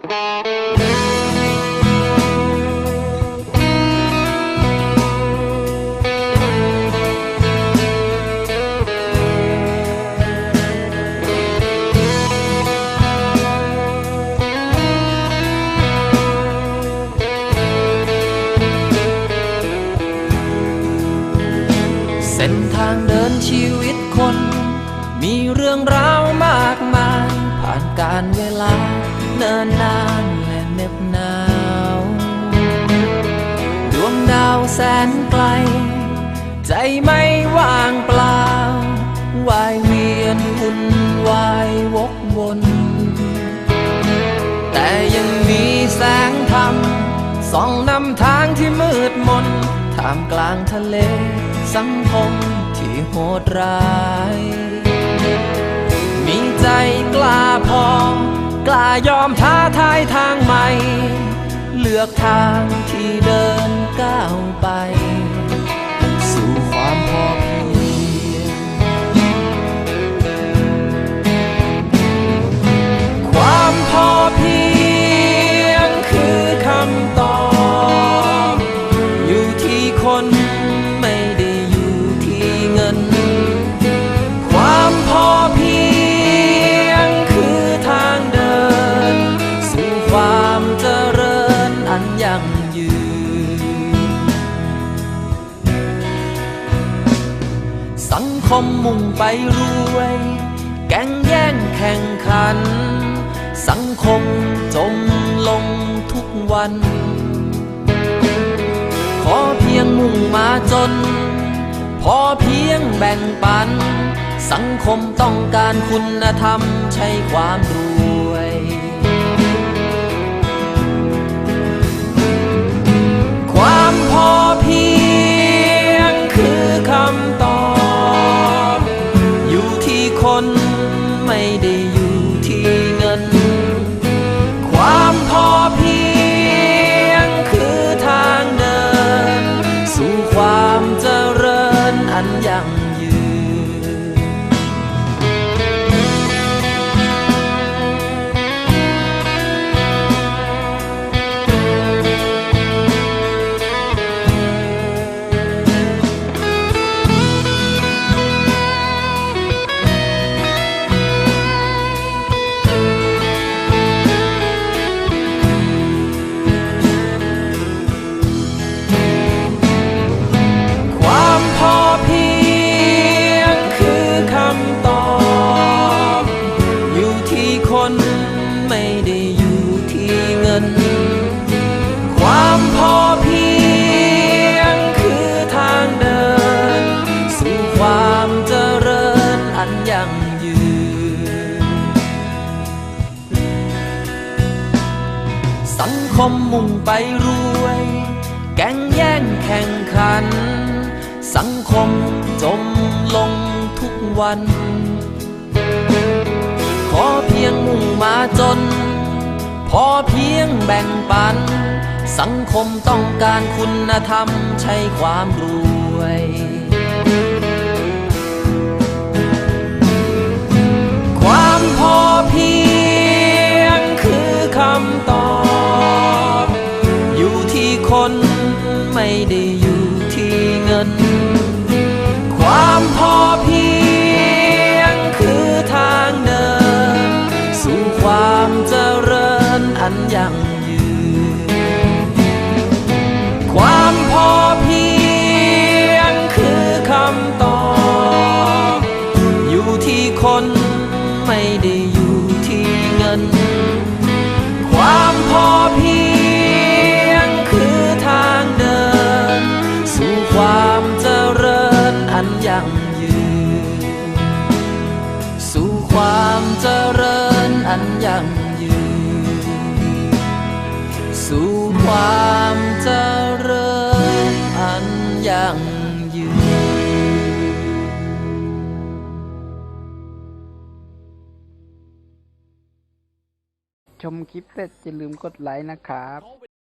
เส้นทางเดินชีวิตคน มีเรื่องราวมากมาย ผ่านการเวลา เนินนานและเหน็บหนาว ดวงดาวแสนไกล ใจไม่ว่างเปล่าวายเวียนวุ่นวายวกวน แต่ยังมีแสงธรรมส่องนำทางที่มืดมนท่ามกลางทะเลสังคมที่โหดร้าย มีใจกล้าพอ ล้ายอมท้าทายทางใหม่ เลือกทางที่เดินก้าวไป คมมุ่งไปรวย แก่งแย่งแข่งขัน สังคมจมลงทุกวัน ขอเพียงมุ่งมาจน พอเพียงแบ่งปัน สังคมต้องการคุณธรรมใช่ความร มมุ่งไปรวย แก่งแย่งแข่งขัน สังคมจมลงทุกวัน ขอเพียงมุ่งมาจน พอเพียงแบ่งปัน สังคมต้องการคุณธรรมใช่ความรวย คนไม่ดี เจริญอันยั่งยืน สู่ความเจริญอันยั่งยืนชมคลิปเสร็จอย่าลืมกดไลค์นะครับ